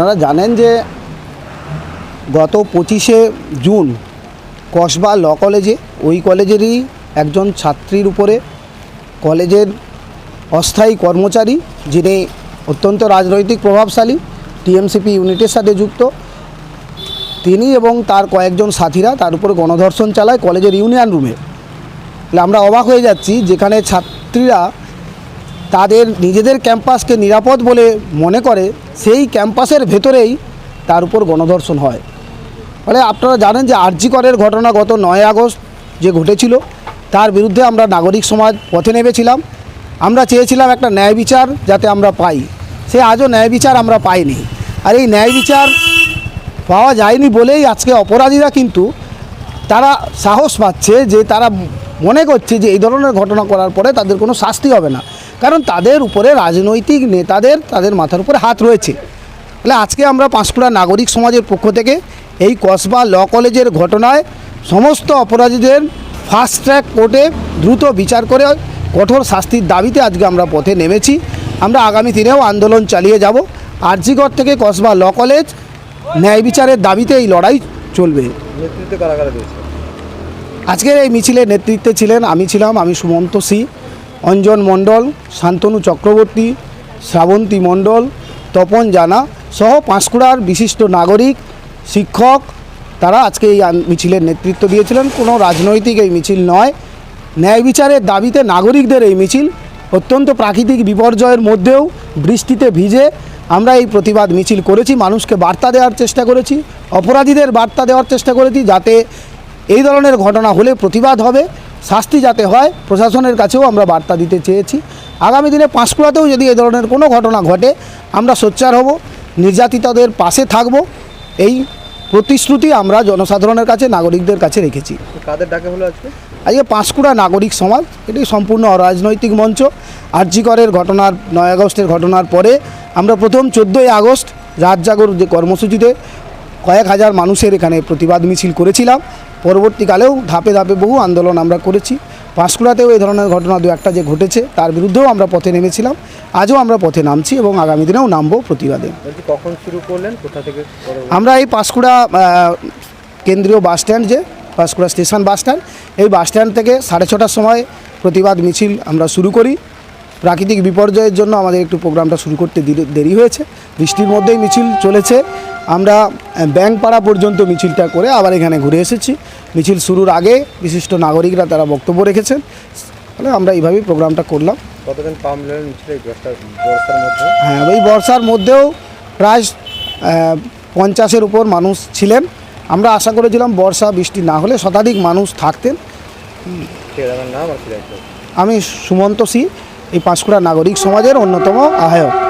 আপনারা জানেন যে গত পঁচিশে জুন কসবা ল কলেজে, ওই কলেজেরই একজন ছাত্রীর উপরে কলেজের অস্থায়ী কর্মচারী, যিনি অত্যন্ত রাজনৈতিক প্রভাবশালী, টিএমসিপি ইউনিটের সাথে যুক্ত, তিনি এবং তার কয়েকজন সাথীরা তার উপরে গণধর্ষণ চালায় কলেজের ইউনিয়ন রুমে। তাহলে আমরা অবাক হয়ে যাচ্ছি, যেখানে ছাত্রীরা তাদের নিজেদের ক্যাম্পাসকে নিরাপদ বলে মনে করে, সেই ক্যাম্পাসের ভেতরেই তার উপর গণধর্ষণ হয়। ফলে আপনারা জানেন যে আরজিকরের ঘটনা গত নয় আগস্ট যে ঘটেছিল, তার বিরুদ্ধে আমরা নাগরিক সমাজ পথে নেমেছিলাম। আমরা চেয়েছিলাম একটা ন্যায় বিচার যাতে আমরা পাই। সে আজও ন্যায় বিচার আমরা পাইনি। আর এই ন্যায় বিচার পাওয়া যায়নি বলেই আজকে অপরাধীরা কিন্তু তারা সাহস পাচ্ছে যে তারা মনে করছে যে এই ধরনের ঘটনা করার পরে তাদের কোনো শাস্তি হবে না। কারণ তাদের উপরে রাজনৈতিক নেতাদের তাদের মাথার উপরে হাত রয়েছে। তাহলে আজকে আমরা পাঁশকুড়া নাগরিক সমাজের পক্ষ থেকে এই কসবা ল কলেজের ঘটনায় সমস্ত অপরাধীদের ফাস্ট ট্র্যাক কোর্টে দ্রুত বিচার করে কঠোর শাস্তির দাবিতে আজকে আমরা পথে নেমেছি। আমরা আগামী দিনেও আন্দোলন চালিয়ে যাব। আরজিগড় থেকে কসবা ল কলেজ ন্যায় বিচারের দাবিতে এই লড়াই চলবে। আজকের এই মিছিলের নেতৃত্বে ছিলেন আমি ছিলাম আমি সুমন্ত সি। অঞ্জন মণ্ডল, শান্তনু চক্রবর্তী, শ্রাবন্তী মণ্ডল, তপন জানা সহ পাঁশকুড়ার বিশিষ্ট নাগরিক, শিক্ষক, তারা আজকে এই মিছিলের নেতৃত্ব দিয়েছিলেন। কোনো রাজনৈতিক এই মিছিল নয়। ন্যায় বিচারের দাবিতে নাগরিকদের এই মিছিল অত্যন্ত প্রাকৃতিক বিপর্যয়ের মধ্যেও বৃষ্টিতে ভিজে আমরা এই প্রতিবাদ মিছিল করেছি। মানুষকে বার্তা দেওয়ার চেষ্টা করেছি, অপরাধীদের বার্তা দেওয়ার চেষ্টা করেছি যাতে এই ধরনের ঘটনা হলে প্রতিবাদ হবে। শাস্তি যাতে হয় প্রশাসনের কাছেও আমরা বার্তা দিতে চেয়েছি। আগামী দিনে পাঁশকুড়াতেও যদি এ ধরনের কোনো ঘটনা ঘটে আমরা সোচ্চার হব নির্যাতিতদের পাশে থাকব। এই প্রতিশ্রুতি আমরা জনসাধারণের কাছে নাগরিকদের কাছে রেখেছি। কাদের ডাকে হলো আজকে? আজকে পাঁশকুড়া নাগরিক সমাজ এটি সম্পূর্ণ অরাজনৈতিক মঞ্চ। আরজিকরের ঘটনার নয় আগস্টের ঘটনার পরে আমরা প্রথম চোদ্দোই আগস্ট রাত জাগর যে কর্মসূচিতে কয়েক হাজার মানুষের এখানে প্রতিবাদ মিছিল করেছিলাম। পরবর্তীকালেও ধাপে ধাপে বহু আন্দোলন আমরা করেছি। পাঁশকুড়াতেও এই ধরনের ঘটনা দু একটা যে ঘটেছে তার বিরুদ্ধেও আমরা পথে নেমেছিলাম। আজও আমরা পথে নামছি এবং আগামী দিনেও নামবো প্রতিবাদে। কখন শুরু করলেন? কোথা থেকে আমরা এই পাঁশকুড়া কেন্দ্রীয় বাস স্ট্যান্ড যে পাঁশকুড়া স্টেশন বাস স্ট্যান্ড এই বাস স্ট্যান্ড থেকে সাড়ে ছটার সময় প্রতিবাদ মিছিল আমরা শুরু করি। প্রাকৃতিক বিপর্যয়ের জন্য আমাদের একটু প্রোগ্রামটা শুরু করতে দেরি হয়েছে। বৃষ্টির মধ্যেই মিছিল চলেছে। আমরা ব্যাংকপাড়া পর্যন্ত মিছিলটা করে আবার এখানে ঘুরে এসেছি। মিছিল শুরুর আগে বিশিষ্ট নাগরিকরা তারা বক্তব্য রেখেছেন। ফলে আমরা এইভাবেই প্রোগ্রামটা করলাম। হ্যাঁ ওই বর্ষার মধ্যেও প্রায় পঞ্চাশের উপর মানুষ ছিলেন। আমরা আশা করেছিলাম বর্ষা বৃষ্টি না হলে শতাধিক মানুষ থাকতেন। আমি সুমন্ত সি এই পাঁশকুড়া নাগরিক সমাজের অন্যতম আহ্বায়ক।